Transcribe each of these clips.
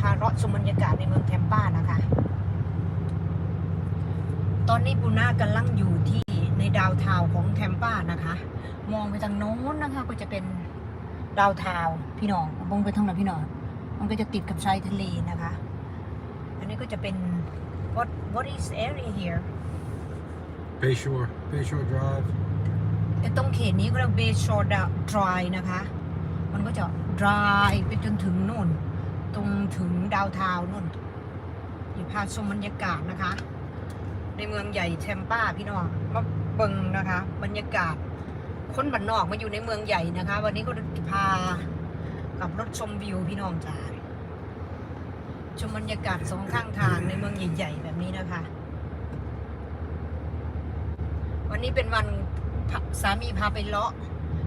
พาเลาะชมบรรยากาศในเมืองแทมป้านะคะ ตอนนี้ปูน่ากำลังอยู่ที่ในดาวน์ทาวน์ของแทมป้านะคะ มองไปทางโน้นนะคะก็จะเป็นดาวน์ทาวน์พี่น้องมองไปทางไหนพี่น้อง มันก็จะติดกับชายทะเลนะคะ อันนี้ก็จะเป็น what what is area here Bayshore, Bayshore Drive. ไอ้ตรงเขตนี้ก็เรียก Bay Shore Drive นะคะ มันก็จะ drive ไปจนถึงนู่น ตรงถึงดาวทาวนู่นอยู่พาชมบรรยากาศนะคะ ในเมืองใหญ่แทมป้าพี่น้องมาเบิงนะคะ บรรยากาศคนบ้านนอกมาอยู่ในเมืองใหญ่นะคะ วันนี้ก็จะพากับรถชมวิวพี่น้องจ้าชมบรรยากาศสองข้างทางในเมืองใหญ่ๆแบบนี้นะคะ วันนี้เป็นวันสามีพาไปเลาะ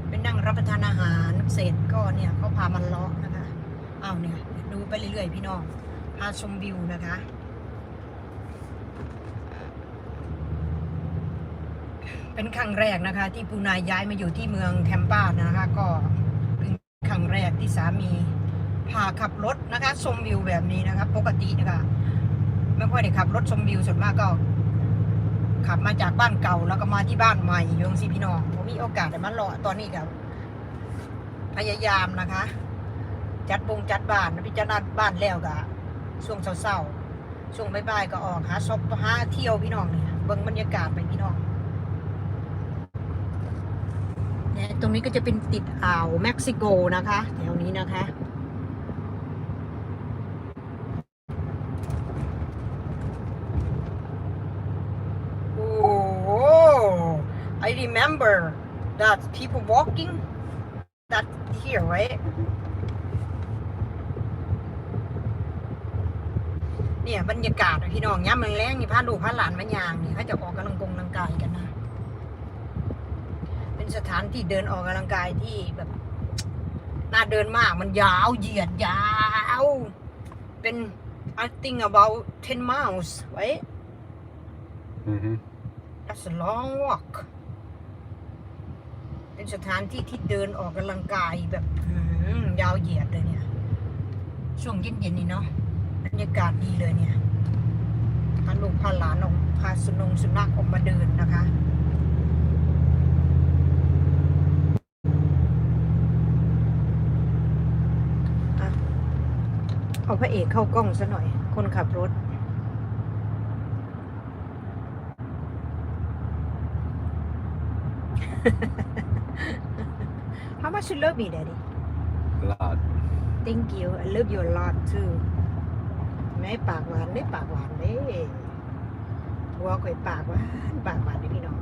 ไปนั่งรับประทานอาหารเสร็จก็เนี่ยเขาพามันเลาะนะคะอ้าวเนี่ย ดูไปเรื่อยๆ พี่น้อง พาชมวิวนะคะ เป็นครั้งแรกนะคะ ที่ปูนายย้ายมาอยู่ที่เมืองแทมป้านะคะ ก็เป็นครั้งแรกที่สามีพาขับรถนะคะ ชมวิวแบบนี้นะคะ ปกตินะคะไม่ค่อยได้ขับรถชมวิวส่วนมากก็ ขับมาจากบ้านเก่าแล้วก็มาที่บ้านใหม่ยงสิพี่น้องผมมีโอกาสได้มาเลาะตอนนี้กับพยายามนะคะ จัดบงจัดบ้านพิจารณาบ้านแล้วก็ช่วงเศร้าๆช่วงบ่ายๆก็ออกหาซบหาเที่ยวพี่น้องเนี่ยเบิ่งบรรยากาศไปพี่น้องเนี่ยตรงนี้ก็จะเป็นติดอ่าวเม็กซิโกนะคะแถวนี้นะคะ Oh, I remember that people walking that here, right? เนี่ยบรรยากาศอะพี่น้องย่ามแรงๆนี่พาลูกพาหลานมายางนี่เขาจะออกกำลังกงกำลังกายกันนะ เป็นสถานที่เดินออกกำลังกายที่แบบน่าเดินมากมันยาวเหยียดยาว เป็น I think about 10 miles right Mm-hmm. That's a long walk เป็นสถานที่ที่เดินออกกำลังกายแบบหืมยาวเหยียดเลยเนี่ย ช่วงเย็นๆนี่เนาะบ รรยากาศดีเลยเนี่ยพาลูกพาหลานออกพาสุนงสุนัขออกมาเดินนะคะอะเอาพระเอกเข้ากล้องซะหน่อย คนขับรถ How much you love me, Daddy? A lot. Thank you. I love you a lot too. ไม่ปากหวานได้ปากหวานเด้หัวข่อยปากหวานปากหวานเด้พี่น้อง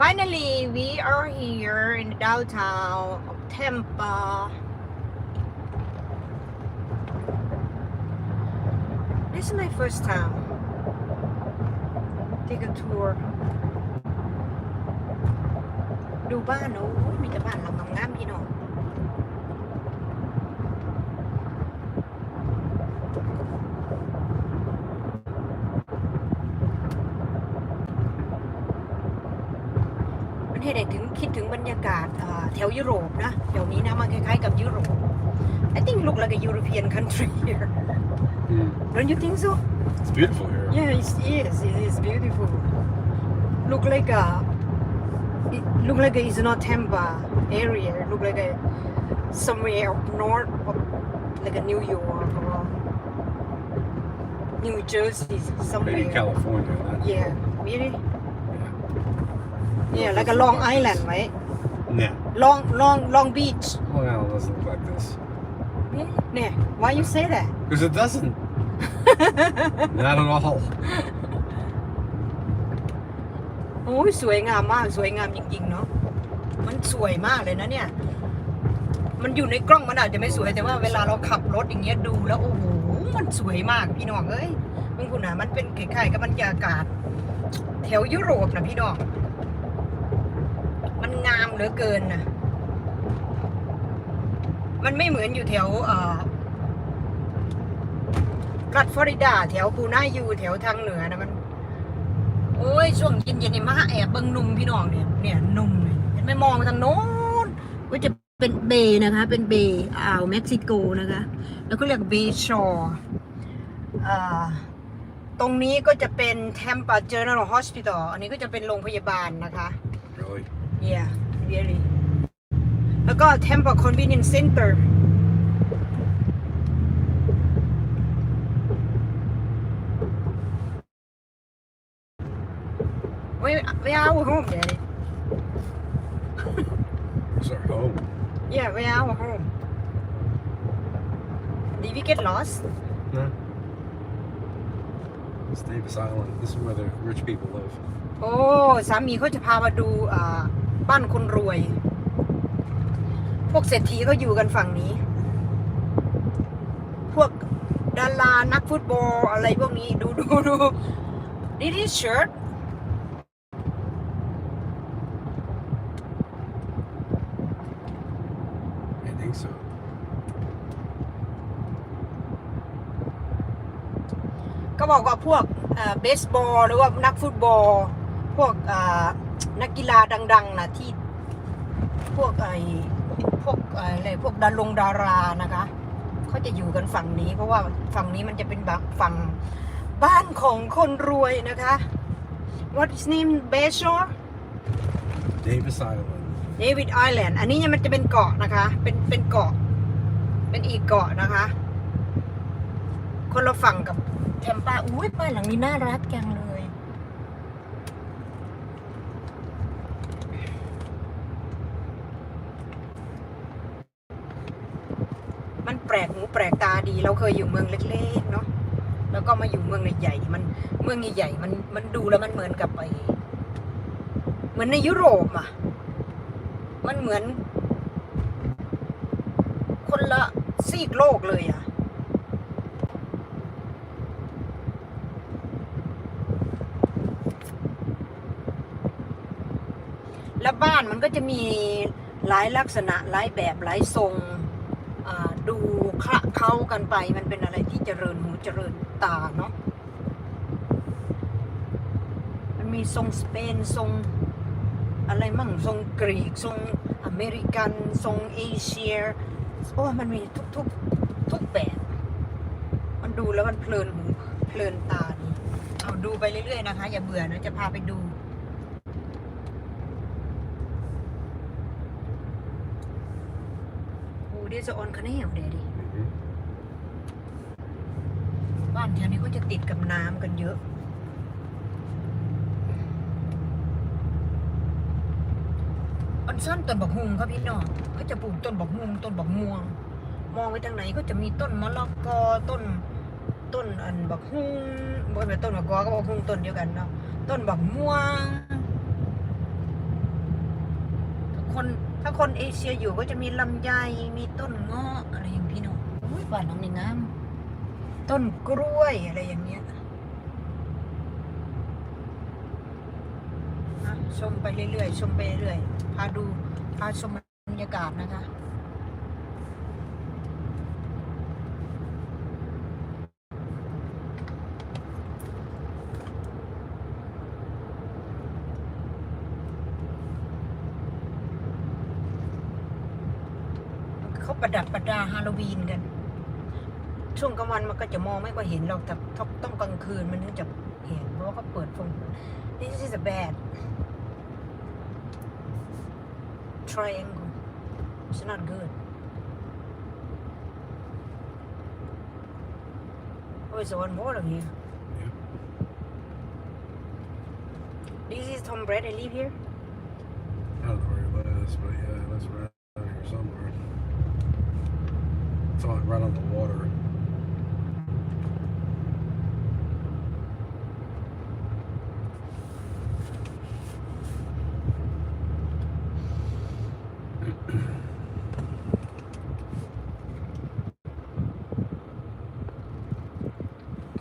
Finally, we are here in the downtown of Tampa. This is my first time. Take a tour. ดูบ้านโอ้ยมีแต่บ้านหลังงามๆพี่น้อง ถวยุโรปนะแถวนี้นะมันคล้ายๆกับยุโรป I think look like a European country here Mm. don't you think so It's beautiful here. Yeah, it is. It is beautiful. Look like a. It look like it's not Tampa area. Look like a somewhere up north, of, like a New York or New Jersey, somewhere. Maybe California. Not Yeah, really. Yeah, like a Long Island, right? Yeah. Long, Long, Long Beach. Long Island doesn't look like this. Yeah. Why you say that? Because it doesn't. Not at all. โอ้ยสวยงามมากสวยงามจริงๆเนาะมันสวยมากเลยนะเนี่ย มันอยู่ในกล้องมันอาจจะไม่สวยแต่ว่าเวลาเราขับรถอย่างเงี้ยดูแล้วโอ้โหมันสวยมากพี่น้องเอ้ยมึงคุณนะมันเป็นคล้ายๆกับ บรรยากาศ แถวยุโรปนะพี่น้อง มันงามเหลือเกินนะมันไม่เหมือนอยู่แถวเออรัฐฟลอริดา แถวปูน่ายูแถวทางเหนือนะมัน โอ้ยช่วงเย็นๆนี่มาแอบเบิ่งหนุ่มพี่น้องเนี่ย เนี่ยนุ่มเนี่ยเห็นไหม่มองทางโน้นก็จะเป็นเบย์นะคะ เป็นเบย์อ่าวเม็กซิโกนะคะ แล้วก็เรียกเบย์ชอร์ตรงนี้ก็จะเป็น Tampa General Hospital อันนี้ก็จะเป็นโรงพยาบาลนะคะ yeah really แล้วก็ Tampa Convenience Center เว้ยเว้ยเอา home daddy Where's our home? yeah เว้ยเอา home did we get lost No. It's Davis Island. This is where the rich people live. โอ้สามีเขาจะพามาดูอ่า บ้านคนรวย พวกเศรษฐีเขาอยู่กันฝั่งนี้ พวกดารานักฟุตบอลอะไรพวกนี้ดูดูดู Did his shirt I think so. ก็บอกว่าพวกเบสบอลหรือว่านักฟุตบอล พวกอ่า นักกีฬาดัง ๆนะที่พวกไอ้พวกอะไรพวกดารงดารานะคะเขาจะอยู่กันฝั่งนี้ เพราะว่าฝั่งนี้มันจะเป็นแบบฝั่งบ้านของคนรวยนะคะ What is name Bayshore Davis Island. David Island อันนี้เนี่ยมันจะเป็นเกาะนะคะ เป็นเป็นเกาะ เป็นอีกเกาะนะคะ คนละฝั่งกับแทมปาอุ้ยบ้านหลังนี้น่ารักจังเลย มัน แปลกหูแปลกตาดี เราเคยอยู่เมืองเล็กๆเนาะแล้วก็มาอยู่เมืองใหญ่ๆมันเมืองใหญ่ๆมันมันดูแล้วมันเหมือนกับไอเหมือนในยุโรปอะมันเหมือน คนละซีกโลกเลยอะแล้วบ้านมันก็จะมีหลายลักษณะหลายแบบหลายทรง ดูคละเคล้ากันไป มันเป็นอะไรที่เจริญหูเจริญตาเนาะมันมีทรงสเปนทรงอะไรมั่งทรงกรีกทรงอเมริกันทรงเอเชียโอ้มันมีทุกทุกทุกแบบ มันดูแล้วมันเพลินหูเพลินตาดีเอาดูไปเรื่อยๆนะคะ อย่าเบื่อนะจะพาไปดู โอ้เดี๋ยวจะออนคะแนนเดี๋ยวดิ Mm-hmm. บ้านแถวนี้ก็จะติดกับน้ำกันเยอะ อันซ่อนต้นบักฮุงครับพี่น้องเขาจะปลูกต้นบักฮุงต้นบักม่วง มองไปทางไหนก็จะมีต้นมะละกอต้นต้นอันบักฮุงบ่เป็นต้นบักกอก็บักฮุงต้นเดียวกันเนาะต้นบักม่วงถ้าคนถ้า คนเอเชียอยู่ก็จะมีลำไยมีต้นเงาะอะไรอย่างพี่น้องอุ้ยบ้านหลังนี้งามต้นกล้วยอะไรอย่างเงี้ยอะชมไปเรื่อยๆชมไปเรื่อยๆพาดูพาชมบรรยากาศนะคะ เขาประดับ ประดาฮาโลวีนกัน ช่วงกลางวันมันก็จะมองไม่ค่อยเห็นหรอกแต่ต้องต้องกลางคืนมันถึงจะเห็นเพราะว่าเขาเปิดฟง This is a bad triangle it's not good oh it's one more here Yeah. This is Tom Brady live here I don't know where he lives, but yeah, he lives Right on the water.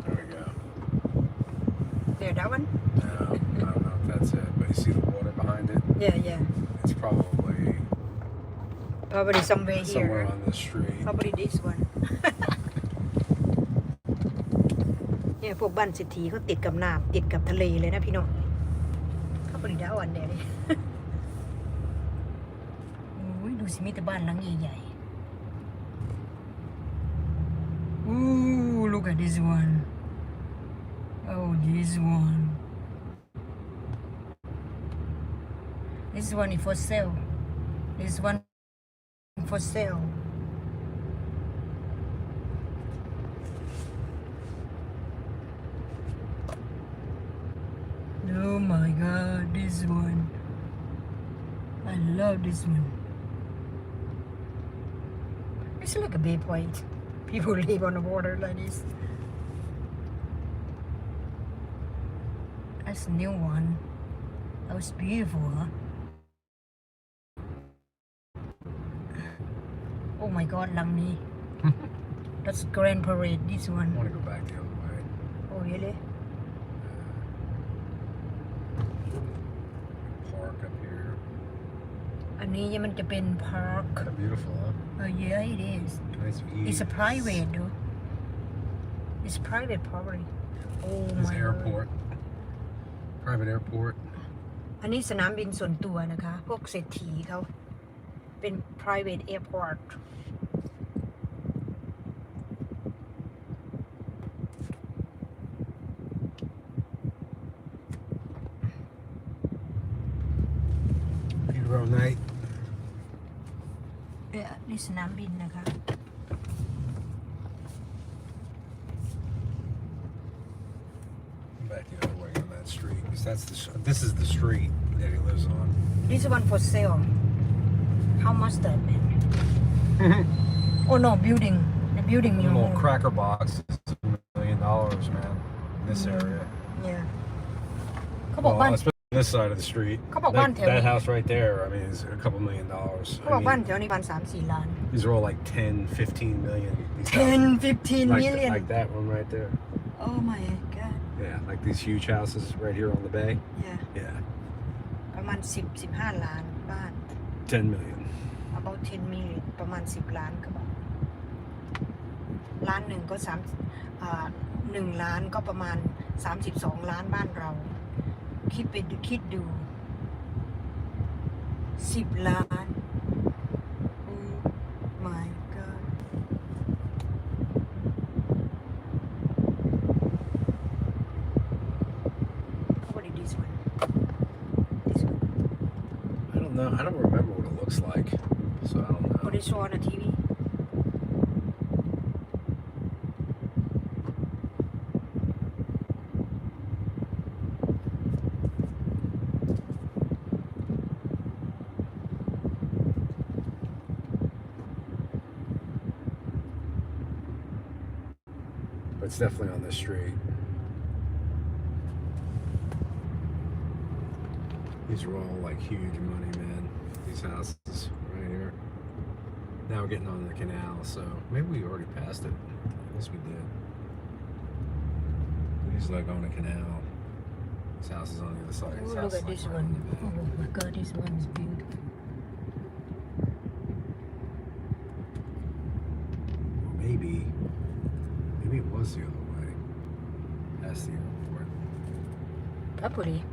There we go. there that one No, I don't know if that's it, but you see the water behind it? yeah yeah It's probably probably somewhere here. somewhere on this street. probably this one พวกบ้านเศรษฐีเขาติดกับน้ำติดกับทะเลเลยนะพี่น้องเขาผลิตได้วันเดียวโอ้ยดูสิมีแต่บ้านหลังใหญ่ๆ Ooh look at this one Oh this one This one is for sale This one for sale Oh my god, this one. I love this one. It's like a bay point. People live on the water like this. That's a new one. That was beautiful, huh? Oh my god, Langni. That's Grand Parade, this one. I want to go back the other way. Oh, really? อันนี้มันจะเป็น park Kind of beautiful, huh? Oh yeah, it is. Nice views. It's a private though. It's private property. Oh This my god. airport. Private airport. อันนี้สนามบินส่วนตัวนะคะ พวกเศรษฐีเขาเป็น private airport เออนี่สนามบินนะคะ Back the other way on that street. 'cause That's the. s- This is the street that he lives on. This one for sale How much that man Oh no building the building The new little home. cracker box is a million dollars, man. In this Mm. area. yeah เขาบอก Well, บ้าน especially on this side of the street. Come on, that, one, Terry. that house right there, I mean, is a couple million dollars. เขา I บอกบ้าน mean, แถวนี้บ้านสามสี่ล้าน these are all like 10, 15 million. These 10 15 like, million like that one right there. Oh my god Yeah, like these huge houses right here on the bay. yeah Yeah, ประมาณ 10 15 ล้านบ้าน 10 million. about 10 million ประมาณ 10 ล้านก็บอกล้านหนึ่งก็สามอ่าหนึ่งล้านก็ประมาณ 32 ล้านบ้านเรา คิดไปดูคิดดู 10 ล้าน Oh my god What is this one? This one. I don't know. I don't remember what it looks like. So I don't know. What is show on the TV? it's definitely on this street. These are all like huge money, man. These houses right here. Now we're getting onto the canal, so maybe we already passed it. I guess we did. These like on a canal. This house is on the other side. Oh, look at like, this one. in. Oh my god, this one is beautiful. Maybe it was the other way. Past the airport. Probably.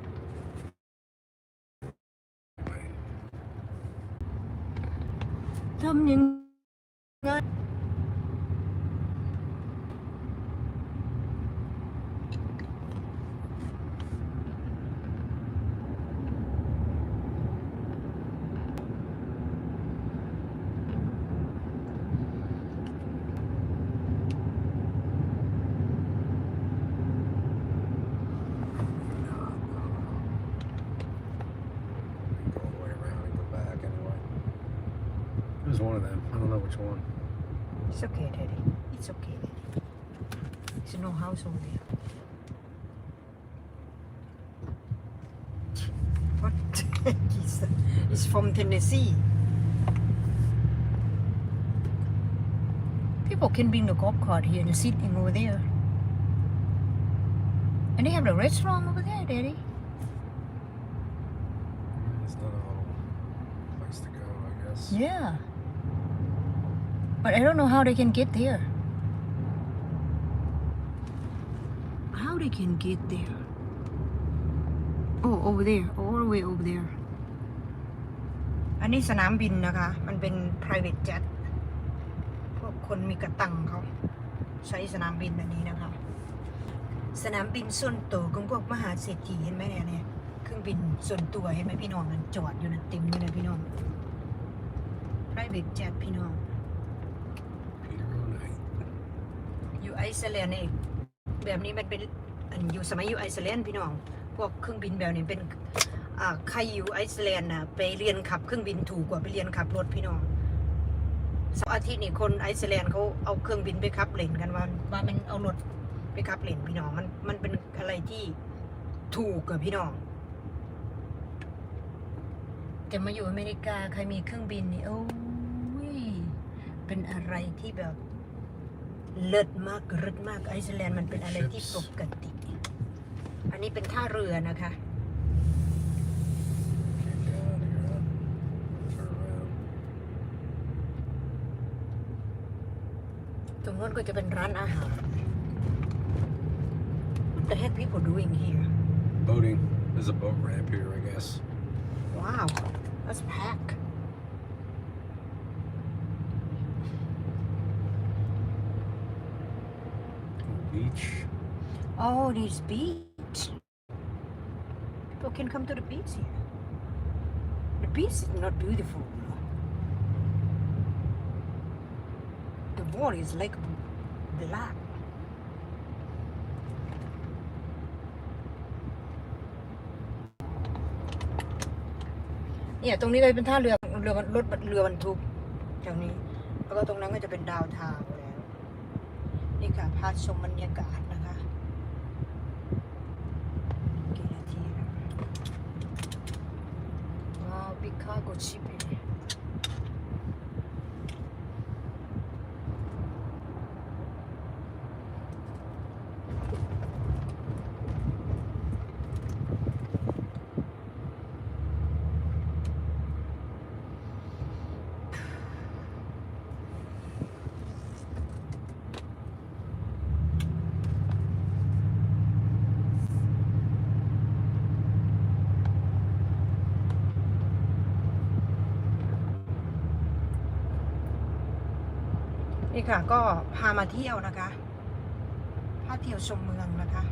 Them. I don't know which one. It's okay, Daddy. It's okay, Daddy. There's no house over there. What the heck is that? It's from Tennessee. People can bring the golf cart here and sitting over there. And they have the restaurant over there, Daddy. It's not a whole place to go, I guess. Yeah. But I don't know how they can get there. How they can get there? Oh, over there, all the way over there. อันนี้สนามบินนะคะ มันเป็น private jet พวกคนมีกระตังเขาใช้สนามบินอันนี้นะคะ สนามบินส่วนตัวของพวกมหาเศรษฐีเห็นไหมเนี่ยเนี่ยเครื่องบินส่วนตัวเห็นไหมพี่น้องมันจอดอยู่นะเต็มอยู่นะพี่น้อง private jet พี่น้อง อยู่ไอซ์แลนด์เองแบบนี้มันเป็นอยู่สมัยอยู่ไอซ์แลนด์พี่น้อง พวกเครื่องบินแบบนี้เป็นใครอยู่ไอซ์แลนด์นะไปเรียนขับเครื่องบินถูกกว่าไปเรียนขับรถพี่น้องเสาร์อาทิตย์นี่คนไอซ์แลนด์เขาเอาเครื่องบินไปขับเล่นกันว่าว่ามันเอารถไปขับเล่นพี่น้องมันมันเป็นอะไรที่ถูกกับพี่น้องจะมาอยู่อเมริกาใครมีเครื่องบินนี่โอ้ยเป็นอะไรที่แบบ เลิศมากเลิศมากไอซ์แลนด์มันเป็นอะไรที่ปกติ อันนี้เป็นท่าเรือนะคะ Can't get out of here. huh? Turn around. ตรงนู้นก็จะเป็นร้านอาหาร What the heck people doing here Boating. There's a boat ramp here, I guess. Wow that's packed Beach. Oh this beach People can come to the beach here The beach is not beautiful The water is like black เนี่ยตรงนี้ก็เป็นท่าเรือเรือรถเรือบรรทุกแถวนี้ แล้วก็ตรงนั้นก็จะเป็นดาวทาว นี่ค่ะพาชมบรรยากาศนะคะกี่นาทีแล้วว้าวบิ๊กคาโกชิปเลยนี่ ค่ะ ก็พามาเที่ยวนะคะพาเที่ยวชมเมืองนะคะ